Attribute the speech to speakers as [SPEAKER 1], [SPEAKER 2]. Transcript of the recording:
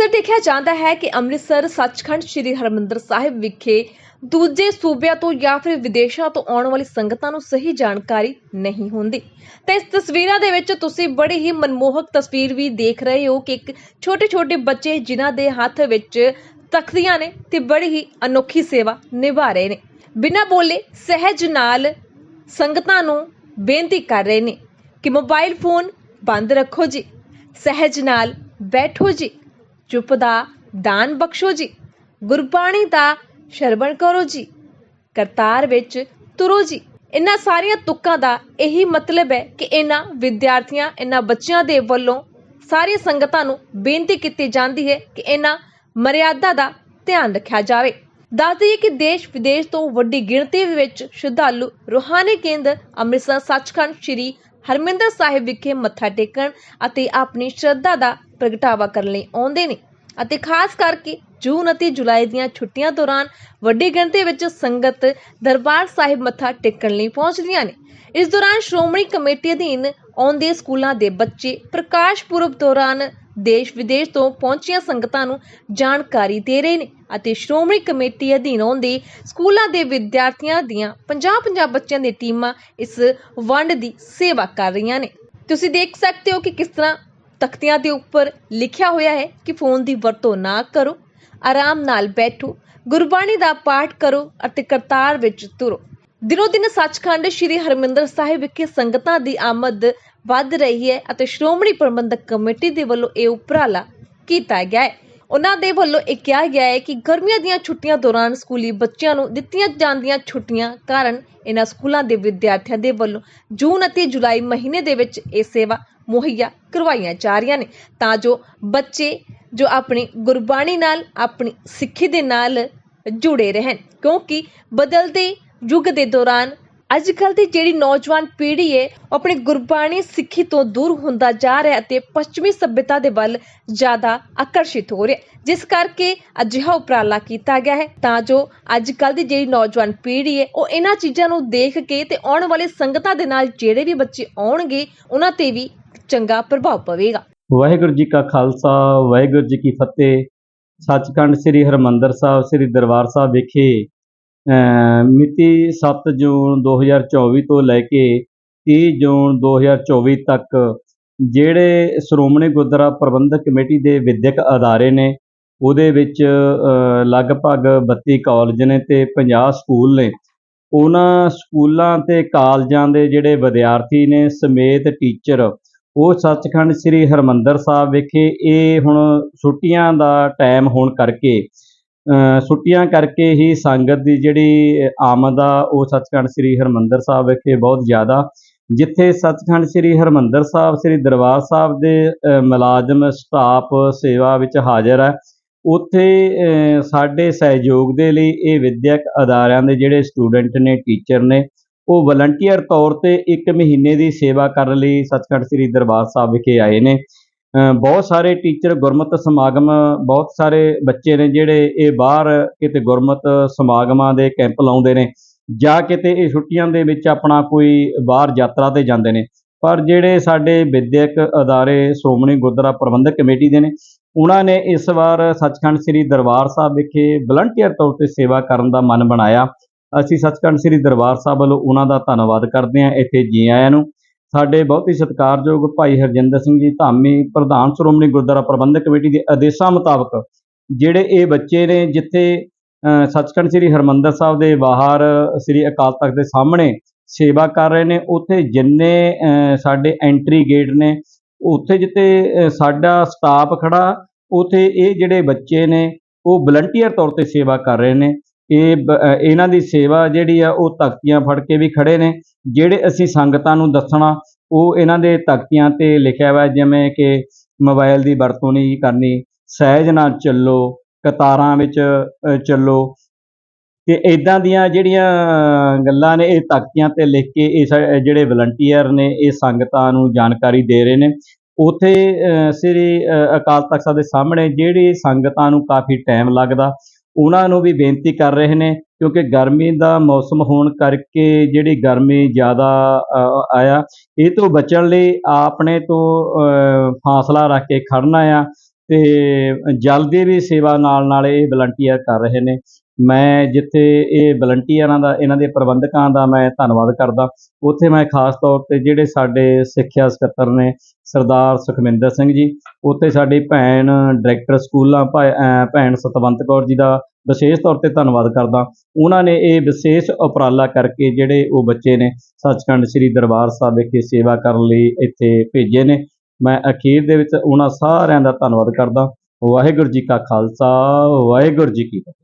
[SPEAKER 1] ਅਕਸਰ ਦੇਖਿਆ ਜਾਂਦਾ ਹੈ ਕਿ ਅੰਮ੍ਰਿਤਸਰ, ਸੱਚਖੰਡ ਸ੍ਰੀ ਹਰਿਮੰਦਰ ਸਾਹਿਬ ਵਿਖੇ ਦੂਜੇ ਸੂਬਿਆਂ ਤੋਂ ਜਾਂ ਫਿਰ ਵਿਦੇਸ਼ਾਂ ਤੋਂ ਆਉਣ ਵਾਲੀ ਸੰਗਤਾਂ ਨੂੰ ਸਹੀ ਜਾਣਕਾਰੀ ਨਹੀਂ ਹੁੰਦੀ। ਤੇ ਇਸ ਤਸਵੀਰਾਂ ਦੇ ਵਿੱਚ ਤੁਸੀਂ ਬੜੀ ਹੀ ਮਨਮੋਹਕ ਤਸਵੀਰ ਵੀ ਦੇਖ ਰਹੇ ਹੋ ਕਿ ਇੱਕ ਛੋਟੇ ਛੋਟੇ ਬੱਚੇ ਜਿਨ੍ਹਾਂ ਦੇ ਹੱਥ ਵਿੱਚ ਤਖਤੀਆਂ ਨੇ ਤੇ ਬੜੀ ਹੀ ਅਨੋਖੀ ਸੇਵਾ ਨਿਭਾ ਰਹੇ ਨੇ। ਬਿਨਾਂ ਬੋਲੇ ਸਹਿਜ ਨਾਲ ਸੰਗਤਾਂ ਨੂੰ ਬੇਨਤੀ ਕਰ ਰਹੇ ਨੇ ਕਿ ਮੋਬਾਈਲ ਫੋਨ ਬੰਦ ਰੱਖੋ ਜੀ। ਸਹਿਜ ਨਾਲ ਬੈਠੋ ਜੀ। ਚੁੱਪ ਦਾ ਦਾਨ ਬਖਸ਼ੋ ਜੀ, ਗੁਰਬਾਣੀ ਦਾ ਸ਼ਰਵਣ ਕਰੋ ਜੀ, ਕਰਤਾਰ ਵਿੱਚ ਤੁਰੋ ਜੀ। ਇਹਨਾਂ ਸਾਰੀਆਂ ਤੁਕਾਂ ਦਾ ਇਹੀ ਮਤਲਬ ਹੈ ਕਿ ਇਹਨਾਂ ਵਿਦਿਆਰਥੀਆਂ, ਇਹਨਾਂ ਬੱਚਿਆਂ ਦੇ ਵੱਲੋਂ ਸਾਰੀਆਂ ਸੰਗਤਾਂ ਨੂੰ ਬੇਨਤੀ ਕੀਤੀ ਜਾਂਦੀ ਹੈ ਕਿ ਇਹਨਾਂ ਮਰਿਆਦਾ ਦਾ ਧਿਆਨ ਰੱਖਿਆ ਜਾਵੇ। ਦੱਸ ਦਈਏ ਕਿ ਦੇਸ਼ ਵਿਦੇਸ਼ ਤੋਂ ਵੱਡੀ ਗਿਣਤੀ ਵਿੱਚ ਸ਼ਰਧਾਲੂ ਰੂਹਾਨੀ ਕੇਂਦਰ ਅੰਮ੍ਰਿਤਸਰ, ਸੱਚਖੰਡ, ਸ੍ਰੀ ਹਰਮਿੰਦਰ ਸਾਹਿਬ ਵਿਖੇ ਮੱਥਾ ਟੇਕਣ ਅਤੇ ਆਪਣੀ ਸ਼ਰਧਾ ਦਾ ਪ੍ਰਗਟਾਵਾ ਕਰਨ ਲਈ ਆਉਂਦੇ ਨੇ। ਅਤੇ ਖਾਸ ਕਰਕੇ ਜੂਨ ਅਤੇ ਜੁਲਾਈ ਦੀਆਂ ਛੁੱਟੀਆਂ ਦੌਰਾਨ ਵੱਡੀ ਗਿਣਤੀ ਵਿੱਚ ਸੰਗਤ ਦਰਬਾਰ ਸਾਹਿਬ ਮੱਥਾ ਟੇਕਣ ਲਈ ਪਹੁੰਚਦੀਆਂ ਨੇ। ਇਸ ਦੌਰਾਨ ਸ਼੍ਰੋਮਣੀ ਕਮੇਟੀ ਅਧੀਨ ਆਉਂਦੇ ਸਕੂਲਾਂ ਦੇ ਬੱਚੇ ਪ੍ਰਕਾਸ਼ ਪੁਰਬ ਦੌਰਾਨ ਦੇਸ਼ ਵਿਦੇਸ਼ ਤੋਂ ਪਹੁੰਚੀਆਂ ਸੰਗਤਾਂ ਨੂੰ ਜਾਣਕਾਰੀ ਦੇ ਰਹੇ ਨੇ ਅਤੇ ਸ਼੍ਰੋਮਣੀ ਕਮੇਟੀ ਅਧੀਨ ਆਉਂਦੇ ਸਕੂਲਾਂ ਦੇ ਵਿਦਿਆਰਥੀਆਂ ਦੀਆਂ 50-50 ਬੱਚਿਆਂ ਦੀ ਟੀਮਾਂ ਇਸ ਵੰਡ ਦੀ ਸੇਵਾ ਕਰ ਰਹੀਆਂ ਨੇ। ਤੁਸੀਂ ਦੇਖ ਸਕਦੇ ਹੋ ਕਿ ਕਿਸ ਤਰ੍ਹਾਂ ਤਖਤੀਆਂ ਦੇ ਉੱਪਰ ਲਿਖਿਆ ਹੋਇਆ ਹੈ ਕਿ ਫੋਨ ਦੀ ਵਰਤੋਂ ਨਾ ਕਰੋ, ਆਰਾਮ ਨਾਲ ਬੈਠੋ, ਗੁਰਬਾਣੀ ਦਾ ਪਾਠ ਕਰੋ ਅਤੇ ਕਰਤਾਰ ਵਿੱਚ ਤੁਰੋ। ਦਿਨੋ ਦਿਨ ਸੱਚਖੰਡ ਸ੍ਰੀ ਹਰਮਿੰਦਰ ਸਾਹਿਬ ਵਿਖੇ ਸੰਗਤਾਂ ਦੀ ਆਮਦ ਵੱਧ ਰਹੀ ਹੈ ਅਤੇ ਸ਼੍ਰੋਮਣੀ ਪ੍ਰਬੰਧਕ ਕਮੇਟੀ ਦੇ ਵੱਲੋਂ ਇਹ ਉਪਰਾਲਾ ਕੀਤਾ ਗਿਆ ਹੈ। ਉਹਨਾਂ ਦੇ ਵੱਲੋਂ ਇਹ ਕਿਹਾ ਗਿਆ ਹੈ ਕਿ ਗਰਮੀਆਂ ਦੀਆਂ ਛੁੱਟੀਆਂ ਦੌਰਾਨ ਸਕੂਲੀ ਬੱਚਿਆਂ ਨੂੰ ਦਿੱਤੀਆਂ ਜਾਂਦੀਆਂ ਛੁੱਟੀਆਂ ਕਾਰਨ ਇਹਨਾਂ ਸਕੂਲਾਂ ਦੇ ਵਿਦਿਆਰਥੀਆਂ ਦੇ ਵੱਲੋਂ ਜੂਨ ਅਤੇ ਜੁਲਾਈ ਮਹੀਨੇ ਦੇ ਵਿੱਚ ਇਹ ਸੇਵਾ ਮੁਹੱਈਆ ਕਰਵਾਈਆਂ ਜਾ ਰਹੀਆਂ ਨੇ। ਤਾਂ ਜੋ ਬੱਚੇ ਜੋ ਆਪਣੀ ਗੁਰਬਾਣੀ ਨਾਲ, ਆਪਣੀ ਸਿੱਖੀ ਦੇ ਨਾਲ ਜੁੜੇ ਰਹਿਣ। ਕਿਉਂਕਿ ਬਦਲਦੇ ਯੁੱਗ ਦੇ ਦੌਰਾਨ ਅੱਜ ਕੱਲ੍ਹ ਦੀ ਜਿਹੜੀ ਨੌਜਵਾਨ ਪੀੜ੍ਹੀ ਹੈ ਉਹ ਆਪਣੀ ਗੁਰਬਾਣੀ ਸਿੱਖੀ ਤੋਂ ਦੂਰ ਹੁੰਦਾ ਜਾ ਰਿਹਾ ਅਤੇ ਪੱਛਮੀ ਸੱਭਿਅਤਾ ਦੇ ਵੱਲ ਜ਼ਿਆਦਾ ਆਕਰਸ਼ਿਤ ਹੋ ਰਿਹਾ। ਜਿਸ ਕਰਕੇ ਅਜਿਹਾ ਉਪਰਾਲਾ ਕੀਤਾ ਗਿਆ ਹੈ। ਤਾਂ ਜੋ ਅੱਜ ਕੱਲ੍ਹ ਦੀ ਜਿਹੜੀ ਨੌਜਵਾਨ ਪੀੜ੍ਹੀ ਹੈ ਉਹ ਇਹਨਾਂ ਚੀਜ਼ਾਂ ਨੂੰ ਦੇਖ ਕੇ ਤੇ ਆਉਣ ਵਾਲੇ ਸੰਗਤਾਂ ਦੇ ਨਾਲ ਜਿਹੜੇ ਵੀ ਬੱਚੇ ਆਉਣਗੇ, ਉਹਨਾਂ ਤੇ ਵੀ ਚੰਗਾ ਪ੍ਰਭਾਵ ਪਵੇਗਾ।
[SPEAKER 2] ਵਾਹਿਗੁਰੂ ਜੀ ਕਾ ਖਾਲਸਾ, ਵਾਹਿਗੁਰੂ ਜੀ ਕੀ ਫਤਿਹ। ਸੱਚਖੰਡ ਸ੍ਰੀ ਹਰਮੰਦਰ ਸਾਹਿਬ, ਸ੍ਰੀ ਦਰਬਾਰ ਸਾਹਿਬ ਵਿਖੇ ਮਿਤੀ 7 ਜੂਨ 2024 ਤੋਂ ਲੈ ਕੇ 30 ਜੂਨ 2024 ਤੱਕ ਜਿਹੜੇ ਸ਼੍ਰੋਮਣੀ ਗੁਰਦੁਆਰਾ ਪ੍ਰਬੰਧਕ ਕਮੇਟੀ ਦੇ ਵਿਦਿਅਕ ਅਦਾਰੇ ਨੇ, ਉਹਦੇ ਵਿੱਚ ਲਗਭਗ 32 ਕਾਲਜ ਨੇ ਤੇ 50 ਸਕੂਲ ਨੇ। ਉਹਨਾਂ ਸਕੂਲਾਂ ਤੇ ਕਾਲਜਾਂ ਦੇ ਜਿਹੜੇ ਵਿਦਿਆਰਥੀ ਨੇ, ਸਮੇਤ ਟੀਚਰ ਉਹ ਸੱਚਖੰਡ ਸ੍ਰੀ ਹਰਮੰਦਰ ਸਾਹਿਬ ਵਿਖੇ ਇਹ ਹੁਣ ਛੁੱਟੀਆਂ ਦਾ ਟਾਈਮ ਹੋਣ ਕਰਕੇ ਛੁੱਟੀਆਂ ਕਰਕੇ ਹੀ ਸੰਗਤ ਦੀ ਜਿਹੜੀ ਆਮਦ ਆ, ਉਹ ਸੱਚਖੰਡ ਸ੍ਰੀ ਹਰਮੰਦਰ ਸਾਹਿਬ ਵਿਖੇ ਬਹੁਤ ਜ਼ਿਆਦਾ। ਜਿੱਥੇ ਸੱਚਖੰਡ ਸ੍ਰੀ ਹਰਮੰਦਰ ਸਾਹਿਬ, ਸ੍ਰੀ ਦਰਬਾਰ ਸਾਹਿਬ ਦੇ ਮੁਲਾਜ਼ਮ ਸਟਾਫ ਸੇਵਾ ਵਿੱਚ ਹਾਜ਼ਰ ਹੈ ਉੱਥੇ ਸਾਡੇ ਸਹਿਯੋਗ ਦੇ ਲਈ ਇਹ ਵਿਦਿਅਕ ਅਦਾਰਿਆਂ ਦੇ ਜਿਹੜੇ ਸਟੂਡੈਂਟ ਨੇ ਟੀਚਰ ਨੇ ਉਹ ਵਲੰਟੀਅਰ ਤੌਰ ਤੇ ਇੱਕ ਮਹੀਨੇ ਦੀ ਸੇਵਾ ਕਰਨ ਲਈ ਸੱਚਖੰਡ ਸ੍ਰੀ ਦਰਬਾਰ ਸਾਹਿਬ ਵਿਖੇ ਆਏ ਨੇ। ਬਹੁਤ ਸਾਰੇ ਟੀਚਰ ਗੁਰਮਤ ਸਮਾਗਮ, ਬਹੁਤ ਸਾਰੇ ਬੱਚੇ ਨੇ ਜਿਹੜੇ ਇਹ ਬਾਹਰ ਕਿਤੇ ਗੁਰਮਤ ਸਮਾਗਮਾਂ ਦੇ ਕੈਂਪ ਲਾਉਂਦੇ ਨੇ ਜਾਂ ਕਿਤੇ ਇਹ ਛੁੱਟੀਆਂ ਦੇ ਵਿੱਚ ਆਪਣਾ ਕੋਈ ਬਾਹਰ ਯਾਤਰਾ ਤੇ ਜਾਂਦੇ ਨੇ। ਪਰ ਜਿਹੜੇ ਸਾਡੇ ਵਿਦਿਅਕ ਅਦਾਰੇ ਸ਼੍ਰੋਮਣੀ ਗੁਰਦੁਆਰਾ ਪ੍ਰਬੰਧਕ ਕਮੇਟੀ ਦੇ ਨੇ, ਉਹਨਾਂ ਨੇ ਇਸ ਵਾਰ ਸੱਚਖੰਡ ਸ੍ਰੀ ਦਰਬਾਰ ਸਾਹਿਬ ਵਿਖੇ ਵਲੰਟੀਅਰ ਤੌਰ ਤੇ ਸੇਵਾ ਕਰਨ ਦਾ ਮਨ ਬਣਾਇਆ। ਅਸੀਂ ਸੱਚਖੰਡ ਸ੍ਰੀ ਦਰਬਾਰ ਸਾਹਿਬ ਵੱਲੋਂ ਉਹਨਾਂ ਦਾ ਧੰਨਵਾਦ ਕਰਦੇ ਹਾਂ ਇੱਥੇ ਜੀ ਆਇਆਂ ਨੂੰ। ਸਾਡੇ ਬਹੁਤ ਹੀ ਸਤਿਕਾਰਯੋਗ ਭਾਈ ਹਰਜਿੰਦਰ ਸਿੰਘ ਜੀ, ਧਾਮੀ ਪ੍ਰਧਾਨ ਸ਼੍ਰੋਮਣੀ ਗੁਰਦੁਆਰਾ ਪ੍ਰਬੰਧਕ ਕਮੇਟੀ ਦੇ ਆਦੇਸ਼ਾਂ ਮੁਤਾਬਕ ਜਿਹੜੇ ਇਹ ਬੱਚੇ ਨੇ, ਜਿੱਥੇ ਸੱਚਖੰਡ ਸ੍ਰੀ ਹਰਮੰਦਰ ਸਾਹਿਬ ਦੇ ਬਾਹਰ ਸ੍ਰੀ ਅਕਾਲ ਤਖਤ ਦੇ ਸਾਹਮਣੇ ਸੇਵਾ ਕਰ ਰਹੇ ਨੇ, ਉੱਥੇ ਜਿੰਨੇ ਸਾਡੇ ਐਂਟਰੀ ਗੇਟ ਨੇ, ਉੱਥੇ ਜਿੱਥੇ ਸਾਡਾ ਸਟਾਫ ਖੜਾ, ਉੱਥੇ ਇਹ ਜਿਹੜੇ ਬੱਚੇ ਨੇ, ਉਹ ਵਲੰਟੀਅਰ ਤੌਰ ਤੇ ਸੇਵਾ ਕਰ ਰਹੇ ਨੇ। ਇਹ ਇਹਨਾਂ ਦੀ ਸੇਵਾ ਜਿਹੜੀ ਆ, ਉਹ ਤਖਤੀਆਂ ਫੜ ਕੇ ਵੀ ਖੜੇ ਨੇ। ਜਿਹੜੇ ਅਸੀਂ ਸੰਗਤਾਂ ਨੂੰ ਦੱਸਣਾ, ਉਹ ਇਹਨਾਂ ਦੇ ਤਖਤੀਆਂ ਤੇ ਲਿਖਿਆ ਹੋਇਆ ਜਿਵੇਂ ਕਿ ਮੋਬਾਈਲ ਦੀ ਵਰਤੋਂ ਨਹੀਂ ਕਰਨੀ, ਸਹਿਜ ਨਾਲ ਚੱਲੋ, ਕਤਾਰਾਂ ਵਿੱਚ ਚੱਲੋ। ਤੇ ਇਦਾਂ ਦੀਆਂ ਜਿਹੜੀਆਂ ਗੱਲਾਂ ਨੇ, ਇਹ ਤਖਤੀਆਂ ਤੇ ਲਿਖ ਕੇ ਇਹ ਸਾ- ਜਿਹੜੇ ਵਲੰਟੀਅਰ ਨੇ, ਇਹ ਸੰਗਤਾਂ ਨੂੰ ਜਾਣਕਾਰੀ ਦੇ ਰਹੇ ਨੇ। ਉਥੇ ਸ੍ਰੀ ਅਕਾਲ ਤਖਤ ਸਾਹਿਬ ਦੇ ਸਾਹਮਣੇ, ਜਿਹੜੀ ਸੰਗਤਾਂ ਨੂੰ ਕਾਫੀ ਟਾਈਮ ਲੱਗਦਾ ਉਹਨਾਂ ਨੂੰ ਵੀ ਬੇਨਤੀ ਕਰ ਰਹੇ ਨੇ, ਕਿਉਂਕਿ ਗਰਮੀ ਦਾ ਮੌਸਮ ਹੋਣ ਕਰਕੇ ਜਿਹੜੀ ਗਰਮੀ ਜ਼ਿਆਦਾ ਆਇਆ, ਇਹ ਤੋਂ ਬਚਣ ਲਈ ਆਪਣੇ ਤੋਂ ਫਾਸਲਾ ਰੱਖ ਕੇ ਖੜਨਾ ਆ ਤੇ ਜਲ ਦੀ ਵੀ ਸੇਵਾ ਨਾਲ ਨਾਲ ਇਹ ਵਲੰਟੀਅਰ ਕਰ ਰਹੇ ਨੇ। ਮੈਂ ਜਿੱਥੇ ਇਹ ਵਲੰਟੀਅਰਾਂ ਦਾ, ਇਹਨਾਂ ਦੇ ਪ੍ਰਬੰਧਕਾਂ ਦਾ ਮੈਂ ਧੰਨਵਾਦ ਕਰਦਾ। ਉੱਥੇ ਮੈਂ ਖਾਸ ਤੌਰ ਤੇ ਜਿਹੜੇ ਸਾਡੇ ਸਿੱਖਿਆ ਸਕੱਤਰ ਨੇ, ਸਰਦਾਰ ਸੁਖਮਿੰਦਰ ਸਿੰਘ ਜੀ, ਉੱਥੇ ਸਾਡੀ ਭੈਣ ਡਾਇਰੈਕਟਰ ਸਕੂਲਾਂ ਭੈ- ਭੈਣ ਸਤਵੰਤ ਕੌਰ ਜੀ ਦਾ ਵਿਸ਼ੇਸ਼ ਤੌਰ ਤੇ ਧੰਨਵਾਦ ਕਰਦਾ। ਉਹਨਾਂ ਨੇ ਇਹ ਵਿਸ਼ੇਸ਼ ਉਪਰਾਲਾ ਕਰਕੇ ਜਿਹੜੇ ਉਹ ਬੱਚੇ ਨੇ, ਸੱਚਖੰਡ ਸ੍ਰੀ ਦਰਬਾਰ ਸਾਹਿਬ ਵਿਖੇ ਸੇਵਾ ਕਰਨ ਲਈ ਇੱਥੇ ਭੇਜੇ ਨੇ। ਮੈਂ ਅਖੀਰ ਦੇ ਵਿੱਚ ਉਹਨਾਂ ਸਾਰਿਆਂ ਦਾ ਧੰਨਵਾਦ ਕਰਦਾ। ਵਾਹਿਗੁਰੂ ਜੀ ਕਾ ਖਾਲਸਾ, ਵਾਹਿਗੁਰੂ ਜੀ ਕੀ ਫਤਿਹ।